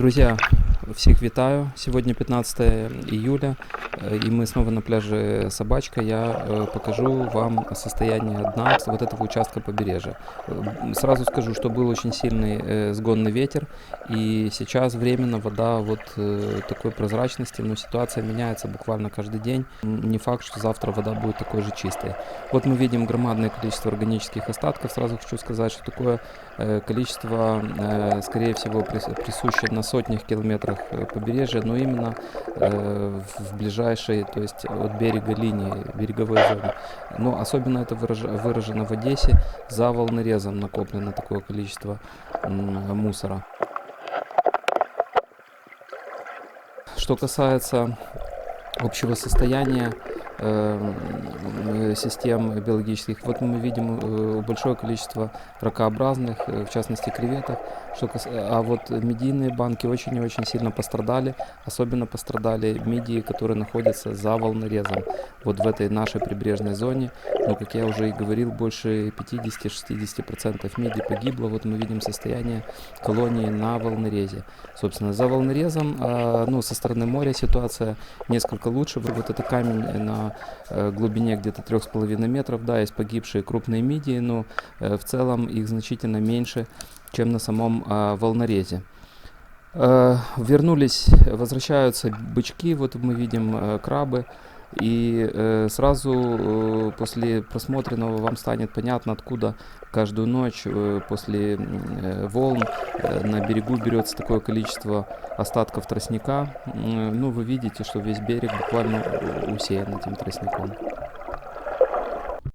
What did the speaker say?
Друзья, всех витаю. Сегодня 15 июля, и мы снова на пляже Собачка. Я э, покажу вам состояние дна вот этого участка побережья. Э, Сразу скажу, что был очень сильный э, сгонный ветер, и сейчас временно вода вот такой прозрачности, но ситуация меняется буквально каждый день. Не факт, что завтра вода будет такой же чистой. Вот мы видим громадное количество органических остатков. Сразу хочу сказать, что такое количество, скорее всего, прис- присуще на сотнях километрах побережья, но именно в в ближайшей, то есть от берега линии, береговой зоны. Но особенно это выраж- выражено в Одессе. За волнорезом накоплено такое количество мусора. Что касается общего состояния э, систем биологических, вот мы видим э, большое количество ракообразных, э, в частности креветок, а вот медийные банки очень и очень сильно пострадали, особенно пострадали мидии, которые находятся за волнорезом, вот в этой нашей прибрежной зоне, но, как я уже и говорил, больше 50-60% мидий погибло, вот мы видим состояние колонии на волнорезе. Собственно, за волнорезом, а, ну, со стороны моря ситуация несколько лучше. Вот это камень на э, глубине где-то 3,5 метров, да, есть погибшие крупные мидии, но э, в целом их значительно меньше, чем на самом а, волнорезе. Э, Вернулись, возвращаются бычки, вот мы видим крабы, и э, сразу э, после просмотренного вам станет понятно, откуда каждую ночь э, после э, волн э, на берегу берется такое количество остатков тростника. М, Ну, вы видите, что весь берег буквально усеян этим тростником.